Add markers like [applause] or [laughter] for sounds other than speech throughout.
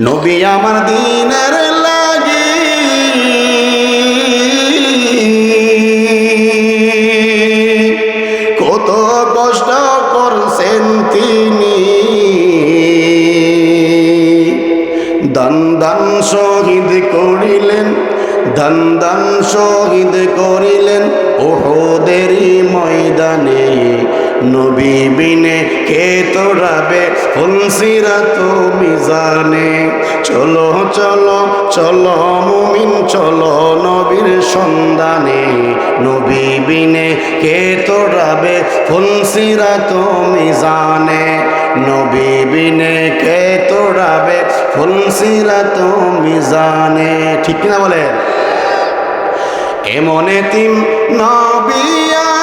নবী আমার দিনের নবী বিনে কে তোরাবে ফুলসিরা তো মিজানে চলো চলো চলো মুমিন, চলো নবীর সন্ধানে। নবী বিনে কে তোরাবে ফুলসিরা তো মিজানে নবী বিনে কে তোরাবে ফুলসিরা তো মিজানে ঠিক কিনা বলে এমন তিম নবিয়া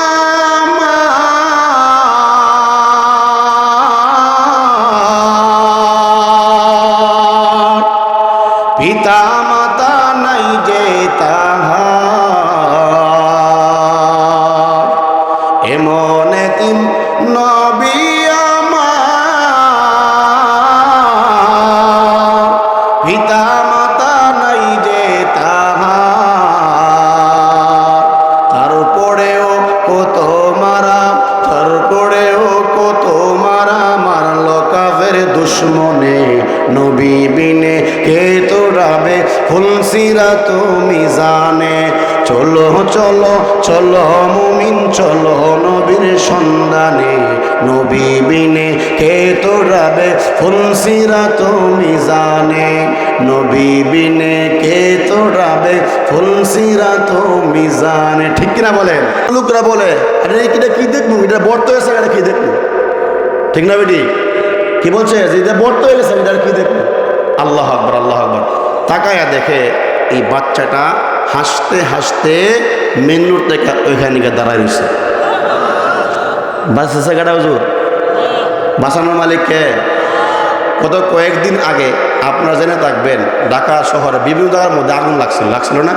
নবী বিনে কে তোরাবে ফুলসিরা তুমি জানে। চলো চলো চলো মুমিন, চলো নবীর সন্ধানে। নবী বিনে কে তোরাবে ফুলসিরা তুমি জানে। নবী বিনে কে তোরাবে ফুলসিরা তুমি জানে। ঠিক কিনা বলেন? লোকরা বলে, আরে, এটা কি দেখব? এটা বর্ত হয়েছে কি দেখব? ঠিক না বেটি? কি বলছে? যে বর্ত এটা কি দেখব? আল্লাহ আকবর আল্লাহ আকবর। তাকায়া দেখে এই বাচ্চাটা হাসতে হাসতে মেনুর থেকে ওইখানে গিয়ে দাঁড়ায় রয়েছে বাঁচতেছে গাড়া হুজুর? বাঁচানোর মালিককে কত কয়েকদিন আগে আপনারা জেনে থাকবেন, ঢাকা শহরে বিভিন্ন জায়গার মধ্যে আগুন লাগছিল। লাগছিল না?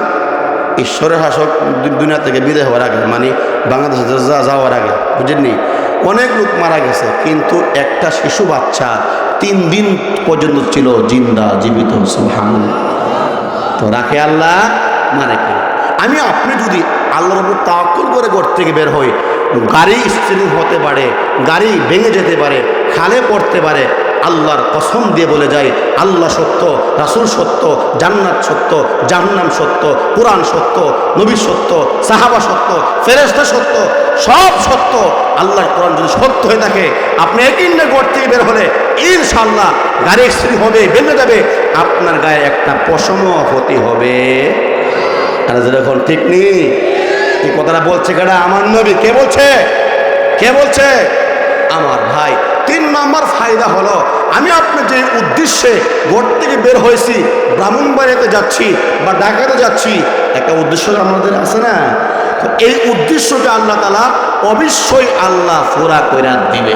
ঈশ্বরের শাসক দুনিয়া থেকে বিদায় হওয়ার আগে মানে বাংলাদেশে যাওয়ার আগে, বুঝেননি? অনেক লোক মারা গেছে, কিন্তু একটা শিশু বাচ্চা তিন দিন পর্যন্ত ছিল জিন্দা, জীবিত সুহান তো রাখে আল্লাহ মানে কে? আমি, আপনি যদি আল্লাহর উপর তাওয়াক্কুল করে ঘর থেকে বের হই, গাড়ি স্ত্রী হতে পারে, গাড়ি ভেঙে যেতে পারে, খালে পড়তে পারে আল্লাহর কসম দিয়ে বলে যায়, আল্লাহ সত্য, রাসুল সত্য, জান্নাত সত্য, জাহান্নাম সত্য, কোরআন সত্য, নবী সত্য, সাহাবা সত্য ফেরেস্তা সত্য, সব সত্য। আল্লাহর কোরআন যদি সত্য হয়ে থাকে, আপনি একদিনে ঘর থেকে বের হলে ইনশাল্লাহ গাড়ি স্ত্রী হবে, ভেঙে যাবে, আপনার গায়ে একটা পশম ক্ষতি হবে। যেরকম ঠিক নেই এই কথাটা বলছে কেডা? আমার নবী। কে বলছে? কে বলছে? আমার ভাই। তিন নম্বর ফায়দা হলো, আমি আপনার যে উদ্দেশ্যে ঘর থেকে বের হয়েছি ব্রাহ্মণবাড়িতে যাচ্ছি বা ঢাকাতে যাচ্ছি, একটা উদ্দেশ্য আমাদের আছে না? এই উদ্দেশ্যটা আল্লাহ তালা অবশ্যই আল্লাহ পুরা কইরা দিবে।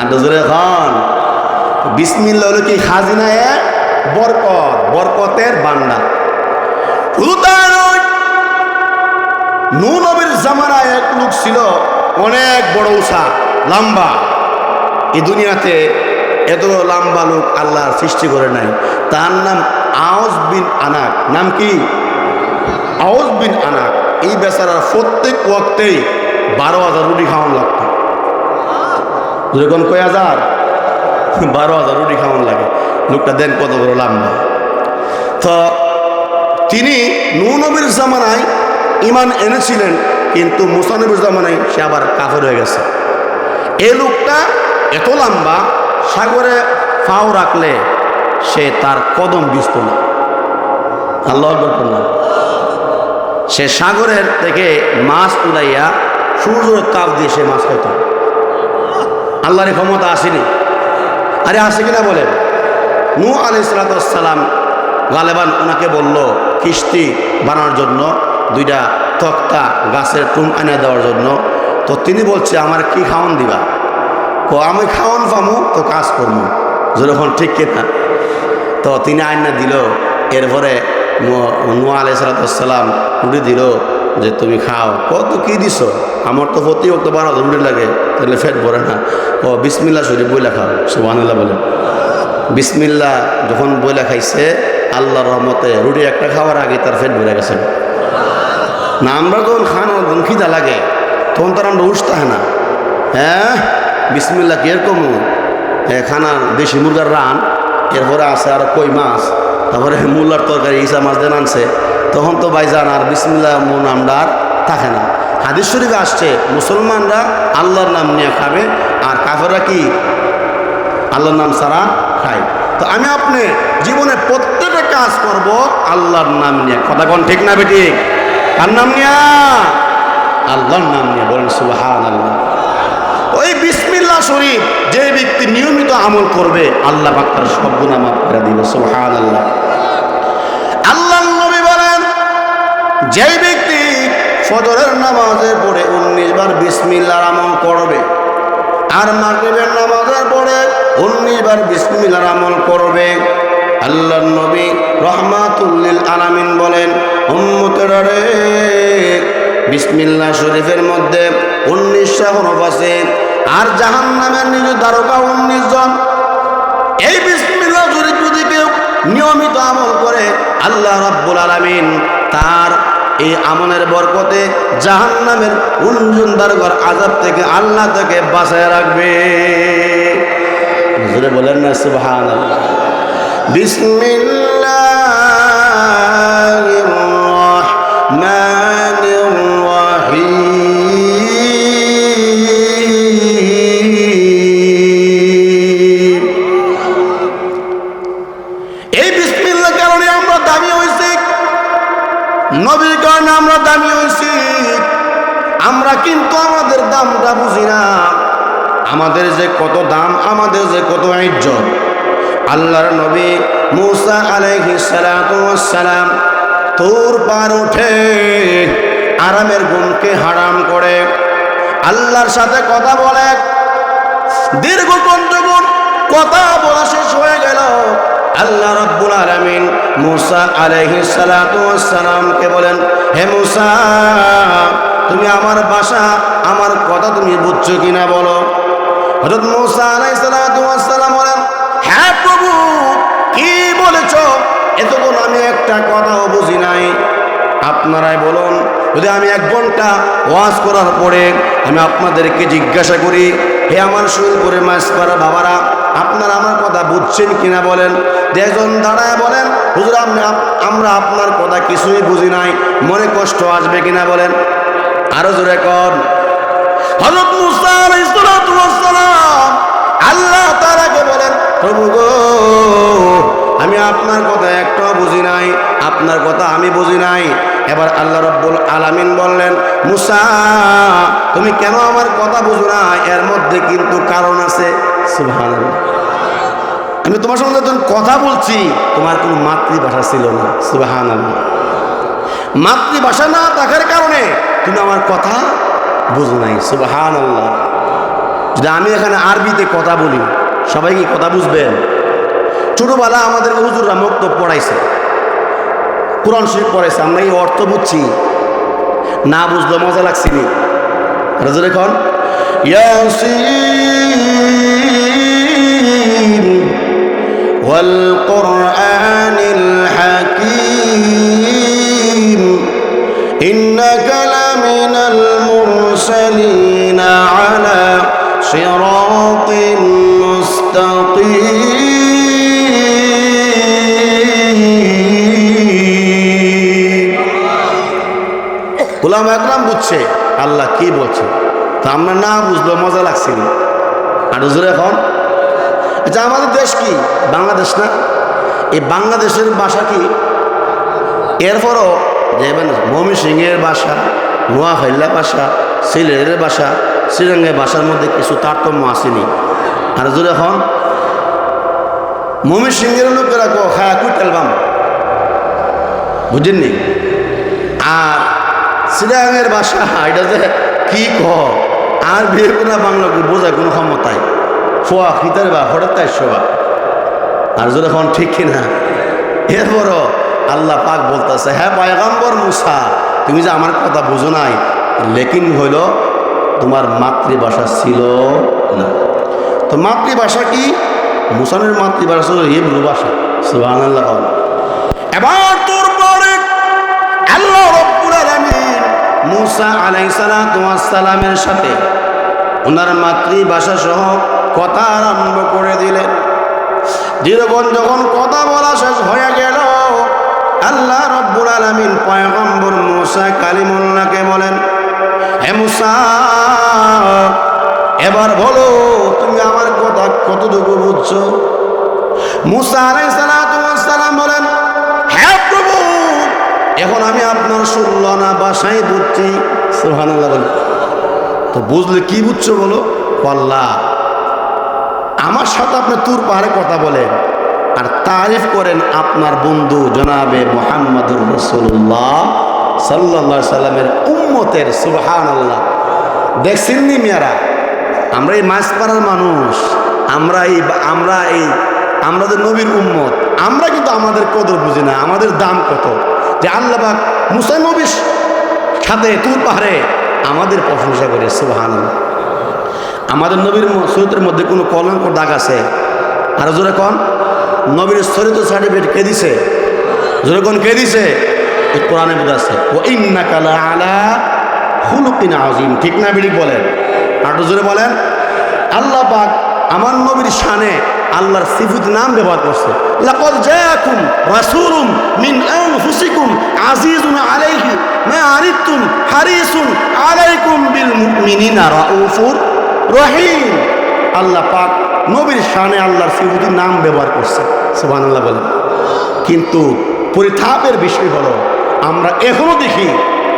আন্দাজুরে খান বিসমিল্লা হলো কি? খাজিনা এক বরকত, বরকতের বান্ডা শুধু জামানায় এক লোক ছিল, অনেক বড় উষা, লম্বা। এই দুনিয়াতে এত লম্বা লোক আল্লাহর সৃষ্টি করে নাই। তার নাম আওস বিন আনাক। নাম কি? Aws bin Anak. এই বেচারার প্রত্যেক ওয়াক্তেই বারো হাজার রুটি খাওয়ান লাগত। যেরকম কয় হাজার? বারো হাজার রুটি খাওয়ান লাগে। লোকটা দেন কত বড় লম্বা। তো তিনি নূনবীর জামানায় ইমান এনেছিলেন, কিন্তু মুসানবীর জামানায় সে আবার কাফের হয়ে গেছে। এই লোকটা এত লম্বা, সাগরে ফাও রাখলে সে তার কদম বিস্ত না। আল্লাহ সে সাগরের থেকে মাছ উড়াইয়া সূর্যের তাপ দিয়ে সে মাছ খাইত। আল্লাহর ক্ষমতা আসেনি। আরে আসে কিনা বলেন? নূ আলাইসালাম গালেবান ওনাকে বলল, কিস্তি বানানোর জন্য, দুইটা তক্তা গাছের টুম এনে দেওয়ার জন্য। তো তিনি বলছে, আমার কি খাওয়ান দিবা? তো আমি খাওয়ান পামু, তো কাজ করব যখন ঠিক কিনা? তো তিনি আইনা দিল, এরপরে নোয়া আলাইসালাম রুটি দিল যে তুমি খাও। কত কি দিছ? আমার তো প্রতি বক্ত বারো রুটি লাগে, তাহলে ফেট ভরে না। ও বিসমিল্লা শরীফ বইলা খাও সুবাহ বলে। বিসমিল্লা যখন বইলা খাইছে, আল্লাহর রহমতে রুটি একটা খাওয়ার আগে তার ফেট ভরে গেছে। না, আমরা যখন খান খিদা লাগে, তখন তার আমরা উঠতে হয় না। হ্যাঁ? বিসমিল্লা কি এরকম খানা দেশি মুরগার রান, এরপরে আছে আর কই মাছ, তারপরে মুল্লার তরকারি, ইসা মাছ দেন আনছে তখন তো ভাইজান আর বিসমিল্লা মন আমরা আর থাকে না। হাদিস শরীফে আসছে, মুসলমানরা আল্লাহর নাম নিয়ে খাবে, আর কাফেররা কি? আল্লাহর নাম ছাড়া খায়। তো আমি আপনি জীবনে প্রত্যেকটা কাজ করব আল্লাহর নাম নিয়ে। কথা কোন ঠিক না বেটি? কার নাম নিয়ে? আল্লাহর নাম নিয়ে বলেন সুবাহান আল্লাহ ওই বিসমিল্লা শরীফ, যে ব্যক্তি নিয়মিত আমল করবে, আল্লাহ পাক তার সব গুণা মাফ করে দিবে সুবহান আল্লাহ নবী বলেন, যে ব্যক্তি ফজরের নামাজে পড়ে উনিশ বার বিসমিল্লার আমল করবে, আর মাগরিবের নামাজের পড়ে উনিশ বার বিসমিল্লার আমল করবে, আল্লাহ নবী রহমাতুল্লিল আলামিন বলেন, উম্মতেরা রে শরীফের মধ্যে উনিশটা হরফ আছে আর জাহান নামের নিজ দ্বারকা উনিশ জন এই বিসমিল্লাহ শরীফ যদি কেউ নিয়মিত আমল করে, আল্লাহ রাব্বুল আলামিন তার এই আমলের বরকতে জাহান নামের উনজন দারগর আজাব থেকে, আল্লাহ থেকে বাঁচায় রাখবে। বলেন না সুবহান বিসমিল্লাহির রহমানির দামটা বুঝি না। আমাদের যে কত দাম, আমাদের যে কত ইজ্জত আল্লাহর নবী মুসা আলাইহিস সালাম তোর পার উঠে আরামের গুণকে হারাম করে আল্লাহর সাথে কথা বলে। দীর্ঘক্ষণ যখন কথা বলা শেষ হয়ে গেল, আল্লাহ রাব্বুল আলামিন মুসা সালাতু সালামকে বলেন, হে মুসা তুমি আমার বাসা, আমার কথা তুমি বুঝছ কিনা বলো? হযরত মুসা আলাইহিস সালাতু সালাম বলেন হ্যাঁ প্রভু, কি বলেছ? এতক্ষণ আমি একটা কথাও বুঝি নাই। আপনারাই বলুন, যদি আমি এক ঘণ্টা ওয়াজ করার পরে আমি আপনাদেরকে জিজ্ঞাসা করি, হে আমার শরীর করে মাছ পাড়া বাবারা, আপনারা আমার কথা বুঝছেন কিনা বলেন? যেজন দাঁড়ায় বলেন, হুজুর আমি আমরা আপনার কথা কিছুই বুঝি নাই, মনে কষ্ট আসবে কিনা বলেন? আরও জোরে কর হযরত মুসা আল্লাহ তাআলাকে বলেন, প্রভু গো, আমি আপনার কথা একটাও বুঝি নাই, আপনার কথা আমি বুঝি নাই। এবার আল্লাহ রব্বুল আলামিন বললেন, মুসা, তুমি কেন আমার কথা বুঝো না? এর মধ্যে কিন্তু কারণ আছে। সুবহানাল্লাহ। আমি তোমার সঙ্গে যখন কথা বলছি, তোমার কোনো মাতৃভাষা ছিল না। সুবহানাল্লাহ। মাতৃভাষা না থাকার কারণে তুমি আমার কথা বুঝো নাই সুবাহান আল্লাহ যদি আমি এখানে আরবিতে কথা বলি সবাই কি কথা বুঝবেন ছোটবেলা আমাদের হুজুররা মক্তব পড়াইছে কোরআন শরীফ পড়াইছে আমরা এই অর্থ বুঝছি না বুঝলে মজা লাগছিনি রাজুর এখন ইয়াসিন والقرآن الحكيم إنك لمن المرسلين على صراط مستقيم গোলাম একরাম বুঝছে আল্লাহ কি বলছে তা আমরা না বুঝলো মজা লাগছে না আর হুজুর এখন আচ্ছা আমাদের দেশ কি বাংলাদেশ না এই বাংলাদেশের ভাষা কি এরপরও দেখবেন মমি সিংয়ের ভাষা নোয়াখাইল্লা ভাষা সিলেটের ভাষা, শ্রীরঙ্গের ভাষার মধ্যে কিছু তারতম্য আসেনি। আর হুজুর এখন মমি সিংহের লোকেরা কো খায়া কুই তেলবাম বুঝেননি? আর শ্রীরাঙ্গের ভাষা, এটা যে কি ক আর বিয়ে কোনো বাংলা বোঝায় কোনো ক্ষমতায় ফোয়া খিতার বা, হঠাৎ তাই শোয়া। আর যদি এখন ঠিক কিনা এরপরও আল্লাহ পাক বলতেছে হ্যাঁ পয়গম্বর মুসা, তুমি যে আমার কথা বুঝো নাই লেকিন হইল, তোমার মাতৃভাষা ছিল না। তো মাতৃভাষা কি? মুসানের মাতৃভাষা ছিল হিব্রু ভাষা সুবাহ এবার তোর পরে আল্লাহ রব্বুল আলামিন মুসা আলাইহিস সালামের সাথে ওনার মাতৃভাষা সহ কথা আরম্ভ করে দিলেন। দীর্ঘক্ষণ যখন কথা বলা শেষ হয়ে গেল, আল্লাহ রব্বুল আলামিন পয়গম্বর মুসা কালিমুল্লাহকে বলেন হে এবার বলো, তুমি আমার কথা কতটুকু বুঝছ? মুসা বলেন হ্যাঁ প্রভু, এখন আমি আপনার শুনল বাসায় বুঝছি তো বুঝলে কি বুঝছ বলো? আল্লাহ, আমার সাথে আপনি তুর পাহাড়ে কথা বলেন আর তারিফ করেন আপনার বন্ধু জনাবে মোহাম্মদুর রসুল্লাহ সাল্লা সাল্লামের উম্মতের সুবহান আল্লাহ দেখছেন নি মেয়ারা? আমরা এই মাছপাড়ার মানুষ। আমরা এই আমরা এই, আমরা যে নবীর উম্মত। আমরা কিন্তু আমাদের কদর বুঝি না, আমাদের দাম কত? যে আল্লাহবাক মুসা নবীর সাথে তুর পাহাড়ে আমাদের প্রশংসা করে আল্লাহ আমাদের নবীর চরিত্রের মধ্যে কোনো কলঙ্ক দাগ আছে? আর জোরে কন। নবীর চরিত্র সার্টিফিকেট কে দিছে? জোরে কন, কে দিছে? এই কোরআনে বোঝা আছে ও ইন্না কালা আলা হুলুকিন আজিম ঠিক না বিড়ি বলেন? আর জোরে বলেন। আল্লাহ পাক আমার নবীর শানে আল্লাহর সিফুত নাম ব্যবহার করছে। লাকাদ জায়াকুম রাসূলুম মিন আনফুসিকুম আজিজুন আলাইহি মা আনিতুম হারিসুন আলাইকুম বিল মুমিনিনা রাউফুর রহিম। আল্লাহ পাক নবীর শানে আল্লাহর সিফুতির নাম ব্যবহার করছে। সুবহানাল্লাহ বলেন। কিন্তু পরিতাপের বিষয় হলো আমরা এখনও দেখি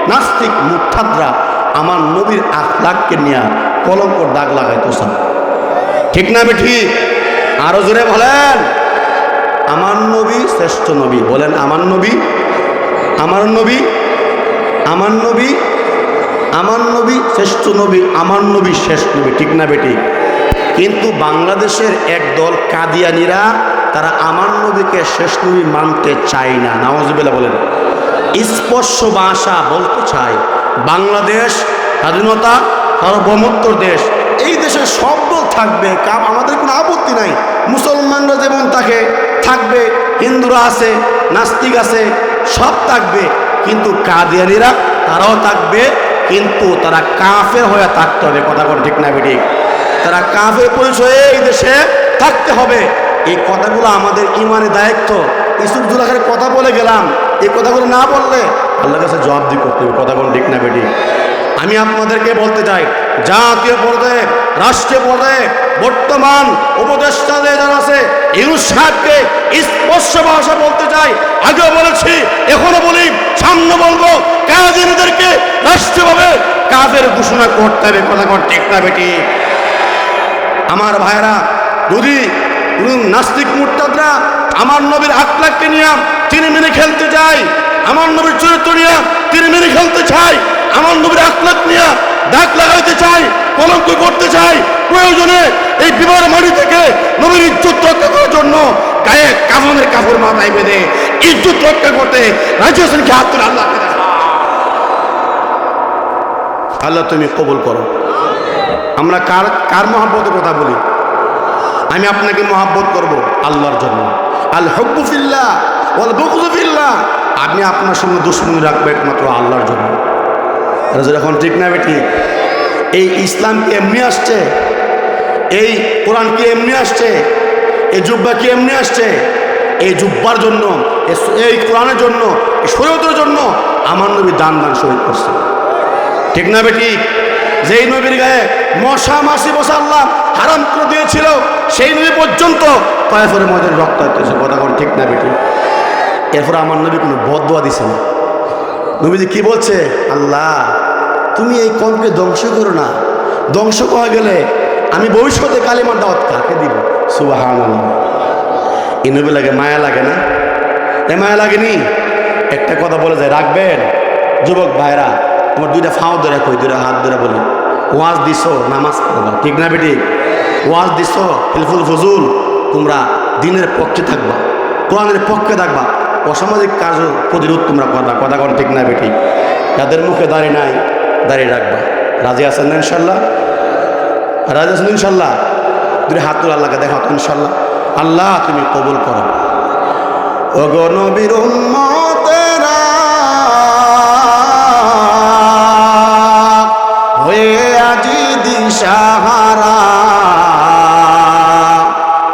নাস্তিক মুঠাদরা আমার নবীর আখলাককে নিয়ে কলঙ্ক দাগ লাগাইতো স্যার ঠিক না ঠিক আরও জোরে বলেন। আমার নবী শ্রেষ্ঠ নবী। বলেন, আমার নবী? আমার নবী? আমার নবী? আমার নবী শ্রেষ্ঠ নবী, আমার নবী শেষ নবী। ঠিক না বেটি কিন্তু বাংলাদেশের একদল কাদিয়ানিরা, তারা আমার নবীকে শেষ নবী মানতে চায় না। নওয়াজবিল্লা বলেন। স্পর্শ ভাষা বলতে চায় বাংলাদেশ স্বাধীনতা সার্বভৌমত্বর দেশ। এই দেশে সব দল থাকবে আমাদের কোনো আপত্তি নাই। মুসলমানরা যেমন থাকে, থাকবে, হিন্দুরা আছে, নাস্তিক আছে, সব থাকবে। কিন্তু কাদিয়ানিরা, তারাও থাকবে, কিন্তু তারা কাফের হয়ে থাকতে হবে, কথা কোন ঠিক না বেঠিক। তারা কাফের পরিচয়ে এই দেশে থাকতে হবে। এই কথাগুলো আমাদের ইমানের দায়িত্ব। ইসুফ জুলাখের কথা বলে গেলাম। এই কথাগুলো না বললে আল্লাহর কাছে জবাব দি করতে হবে কথা কোন ঠিক না বেটি আমি আপনাদেরকে বলতে চাই, জাতীয় পর্যায়ে, রাষ্ট্রীয় পর্যায়ে বর্তমান উপদেষ্টাদের যারা আছে, ইউনুস সাহেবকে স্পষ্ট ভাষা বলতে চাই, আগেও বলেছি, এখনও বলি, সামনে বলব কাজীদেরকে রাষ্ট্রীয়ভাবে কাজের ঘোষণা করতে হবে কথা ঠিক না বেটি আমার ভাইরা যদি নাস্তিক মুরতাদরা আমার নবীর আখলাককে নিয়ে তিনি মেনে খেলতে চায়। আমার নবীর চরিত্র নিয়ে তিনি মেনে খেলতে চাই আমার নবীর আখলাক নিয়ে দাগ লাগাইতে চাই কলঙ্ক করতে চাই প্রয়োজনে এই বিবাহ মাটি থেকে নবীর ইজ্জত রক্ষা করার জন্য গায়ে কাফনের কাপড় মাথায় বেঁধে ইজ্জত রক্ষা করতে রাজি হোসেন কে হাত তুলে আল্লাহকে দেখা আল্লাহ তুমি কবুল করো। আমরা কার কার মহাব্বতের কথা বলি? আমি আপনাকে মহাব্বত করব আল্লাহর জন্য। আল হব্বুফিল্লা আপনি আপনার সঙ্গে দুশ্মনী রাখবেন একমাত্র আল্লাহর জন্য। যখন ঠিক না ঠিক এই ইসলাম কি এমনি আসছে? এই কোরআন কি এমনি আসছে? এই জুব্বা কি এমনি আসছে? এই জুব্বার জন্য, এই কোরআনের জন্য, এই শরীয়তের জন্য আমার নবী দান দান শহীদ করছে। ঠিক না বেটি যেই নবীর গায়ে মশা মাসি বসা আল্লাহ হারাম করে দিয়েছিল, সেই নবী পর্যন্ত কয়েফের রক্ত হইতেছে কথা ঠিক না বেটি এরপর আমার নবী কোনো বদোয়া দিছে না। নবীজি কি বলছে? আল্লাহ, তুমি এই কমকে ধ্বংস করো না। ধ্বংস করা গেলে আমি ভবিষ্যতে কালিমার দাওয়াত কাকে দিব? সুবাহান এই নবী লাগে মায়া লাগে না? এ মায়া লাগেনি? একটা কথা বলে যায়, রাখবেন। যুবক ভাইরা তোমার দুইটা ফাও ধরে কই, দুইটা হাত ধরে বলি। ওয়াজ দিছ, নামাজ পড়বা ঠিক না বেটি ওয়াজ দিছ হিলফুল ফজুল, তোমরা দিনের পক্ষে থাকবা, কোরআনের পক্ষে থাকবা। অসামাজিক কাজ প্রতিরোধ তোমরা করবা, কথা কোন ঠিক না বেটি যাদের মুখে দাঁড়িয়ে নাই দাঁড়িয়ে রাখবা। রাজি আছেন না ইনশাল্লাহ? রাজি আছেন ইনশাল্লাহ? দুই হাত তোলা আল্লাহকে দেখা তো ইনশাল্লাহ। আল্লাহ তুমি কবুল করো। ওগো নবীর হয়ে আজি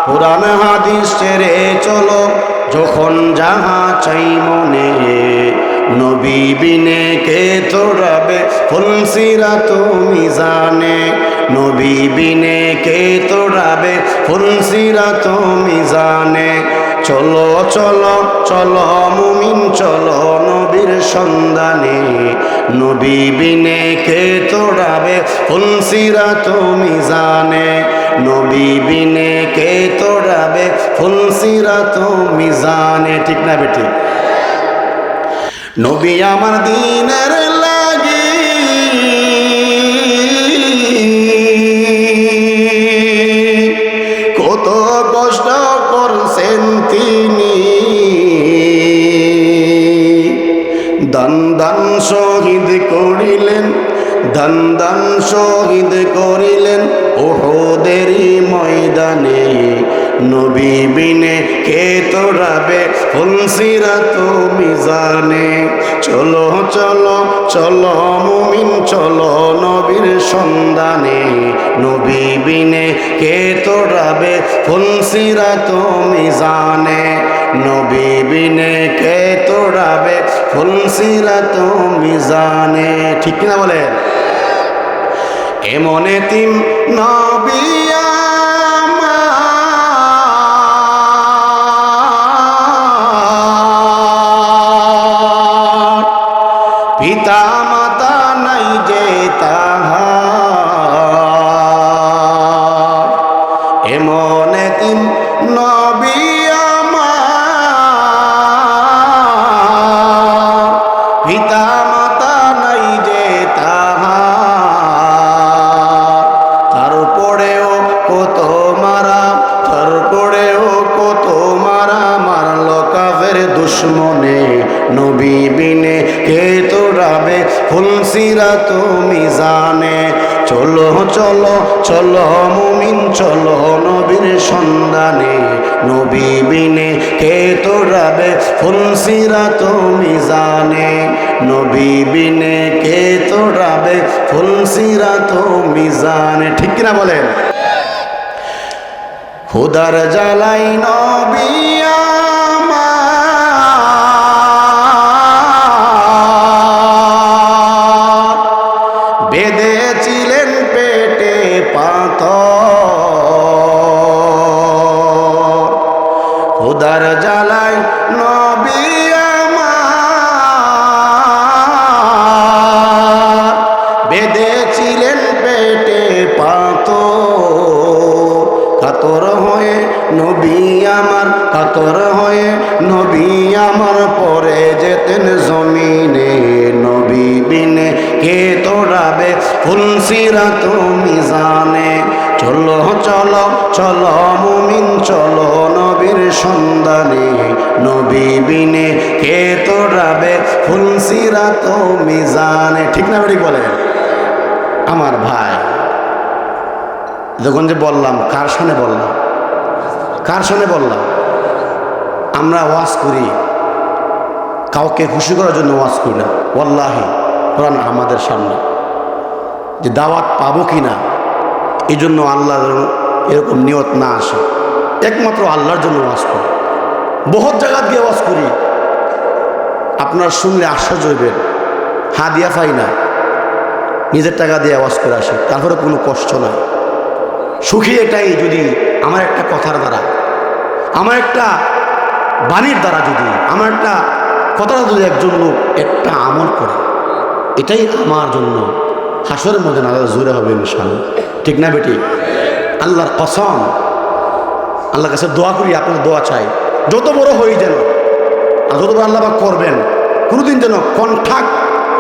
পুরান হাদিস ছেড়ে চলো, যখন যাহা চাই মনে। নবী বিনে কে তোড়াবে ফুলসিরা তুমি জানে। নবী বিনে কে তোড়াবে ফুলসিরা তুমি জানে। চলো চলো চলো, মুমিন, চলো নবীর সন্ধানে। নবী বিনে কে তোড়াবে? ফুলসিরা তুমি জানে নবী বিনে কে তোড়াবে? ফুলসিরা তুমি জানে ঠিক না বেটি? নবী আমার দিনের দান দান শহীদ করিলেন ওহদেরই ময়দানে। নবী বিনে কে তোরাবে ফুলসিরা তুমি জানে চলো চলো চলো মুমিন, চলো নবীর সন্ধানে। নবী বিনে কে তোরাবে ফুলসিরা তুমি জানে নবী বিনে কে তোড়াবে ফুলসিরা তুমি জানে ঠিক না বলে এমন তিম নবী চলো চলো মুমিন, চলো নবীর সন্ধানে। নবী বিনে কে তোরাবে ফুলসিরা তুমি জানে। নবী বিনে কে তোড়াবে ফুলসিরা তুমি জানে। ঠিক কিনা বলেন? খুদার জ্বালাই নবী চলো মুমিন, চলো নবীর সন্ধানে। নবী বিনে কে তোড়াবে? ফুলসিরা তুমি জানে ঠিক না বেড়ি বলে? আমার ভাই। যখন যে বললাম, কার সামনে বললাম? কার সামনে বললাম? আমরা ওয়াজ করি। কাউকে খুশি করার জন্য ওয়াজ করি না। ওয়াল্লাহি, কোরআন আমাদের সামনে। যে দাওয়াত পাবো কি না এই জন্য আল্লাহ এরকম নিয়ত না আসে। একমাত্র আল্লাহর জন্য ওয়াজ করি। বহুত জায়গা দিয়ে ওয়াজ করি। আপনারা শুনলে আশ্চর্য হইবেন। হা দিয়া পাই না। নিজের টাকা দিয়ে আওয়াজ করে আসে। তারপরে কোনো কষ্ট নাই। সুখী এটাই যদি আমার একটা কথার দ্বারা। আমার একটা বাণীর দ্বারা যদি। আমার একটা কথাটা যদি একজন লোক একটা আমল করে। এটাই আমার জন্য। হাসরের মধ্যে না জোরে হবে ইনশাল্লাহ ঠিক না বেটি? আল্লাহর কসম, আল্লাহর কাছে দোয়া করি, আপনার দোয়া চাই। যত বড় হয়ে যেন, আর যত বড় আল্লাহ করবেন, কোনোদিন যেন কণ্ঠাক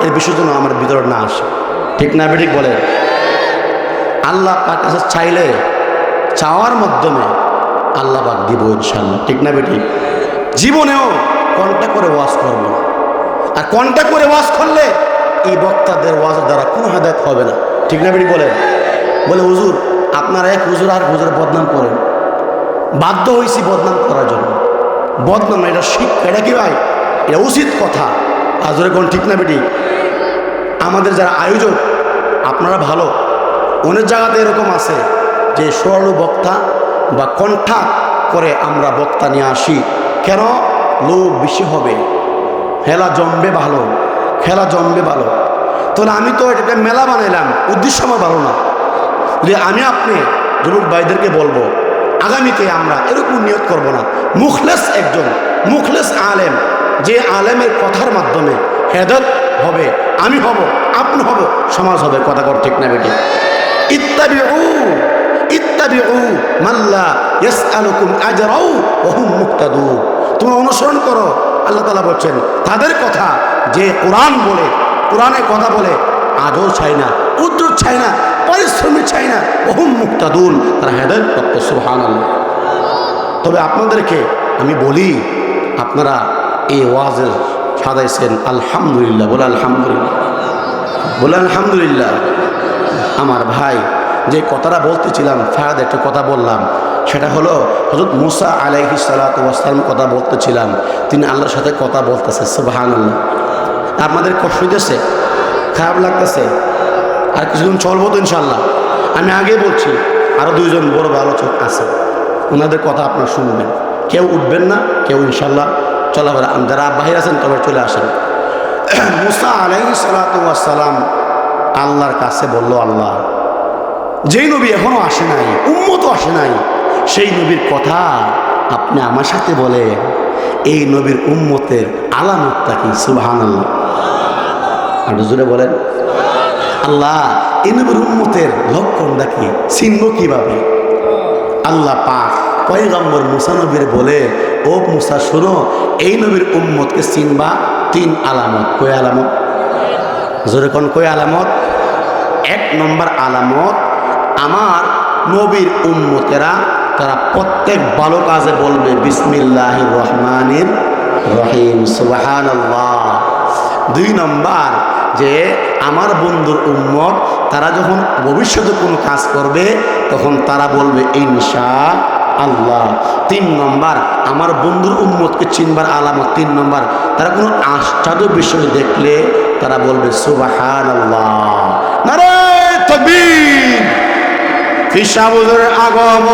এর বিষয় যেন আমার ভিতরে না আসে। ঠিক না বেঠিক বলে? আল্লাহ পাক কাছে চাইলে, চাওয়ার মাধ্যমে আল্লাহ পাক দিব ইনশাল্লাহ ঠিক না বেটি জীবনেও কন্ট্যাক্ট করে ওয়াজ করব। আর কন্ট্যাক্ট করে ওয়াজ করলে এই বক্তাদের ওয়াজের দ্বারা কোনো হেদায়ত হবে না। ঠিক না বেটি বলে? বলে, হুজুর আপনারা এক হুজুর আর হুজুরের বদনাম করেন। বাধ্য হয়েছি বদনাম করার জন্য। বদনাম এটা শিক্ষা, এটা কি ভাই? এটা উচিত কথা। আজ কোন ঠিক না বেটি? আমাদের যারা আয়োজক, আপনারা ভালো। অনেক জায়গাতে এরকম আছে যে সরল বক্তা বা কণ্ঠা করে আমরা বক্তা নিয়ে আসি। কেন? লোক বেশি হবে। খেলা জমবে ভালো। খেলা জমবে ভালো। তাহলে আমি তো এটাকে মেলা বানাইলাম। উদ্দেশ্য আমার ভালো না। যদি আমি আপনি যুবক ভাইদেরকে বলব, আগামীতে আমরা এরকম নিয়োগ করব না। মুখলেস একজন, মুখলেস আলেম, যে আলেমের কথার মাধ্যমে হেদত হবে, আমি হব, আপনি হব, সমাজ হবে, কথা কর ঠিক না বেটি। ইত্যাদি ইত্তাবিউ মাল্লা ইয়াসআলুকুম আজরাউ ওয়া হুম মুক্তাদুন তোমরা অনুসরণ করো, আল্লাহ তাআলা বলছেন, তাদের কথা যে কোরআন বলে কোরআনে কথা বলে আজও চাই না, উদ্যোগ চাই না পরিশ্রমী চাই না বহু মুক্তাদুল তারা হেদায়ত প্রাপ্ত সুহান তবে আপনাদেরকে আমি বলি, আপনারা এই ওয়াজের সাজাইছেন আলহামদুলিল্লাহ, বলে আলহামদুলিল্লাহ। বলে আলহামদুলিল্লাহ। আমার ভাই, যে কথাটা বলতেছিলাম, ফায়াদ একটা কথা বললাম, সেটা হলো হজরত মুসা আলাইহি সালাতাম কথা বলতেছিলাম, তিনি আল্লাহর সাথে কথা বলতেছে সুবাহান আল্লাহ আপনাদের কষ্ট হইতেছে, খারাপ লাগতেছে আর কিছুদিন চলবো তো ইনশাল্লাহ আমি আগে বলছি আরও দুইজন বড় আলোচক আছে, ওনাদের কথা আপনার শুনবেন। কেউ উঠবেন না, কেউ ইনশাল্লাহ চলাফেরা যারা বাহির আছেন তবে চলে আসেন। [clears throat] মুসা আলাই সালাতাম আল্লাহর কাছে বলল, আল্লাহ, যেই নবী এখনও আসে নাই উম্মত আসে নাই, সেই নবীর কথা আপনি আমার সাথে বলেন। এই নবীর উম্মতের আলামতটা কি? আল্লাহ আর জোরে বলেন আল্লাহ এই নবীর উম্মতের লক্ষণটা কি? চিনব কীভাবে? আল্লাহ পাক পয়গম্বর মুসা নবীর বলে, ও মুসা, শোনো, এই নবীর উম্মতকে চিনবা তিন আলামত। কয় আলামত? জোরে কোন কয় আলামত? এক নম্বর আলামত, আমার নবীর উম্মতেরা তারা প্রত্যেক ভালো কাজে বলবে বিসমিল্লাহ রহমানির রহিম। সুবাহান দুই নম্বর যে আমার বন্ধুর উম্মত, তারা যখন ভবিষ্যতে কোনো কাজ করবে, তখন তারা বলবে ইনশা আল্লাহ তিন নম্বর, আমার বন্ধুর উম্মতকে চিনবার আলামত। তিন নম্বর, তারা কোনো আশ্চর্য বিষয় দেখলে তারা বলবে সুবাহান আল্লাহ নারে তকবীর আগমন।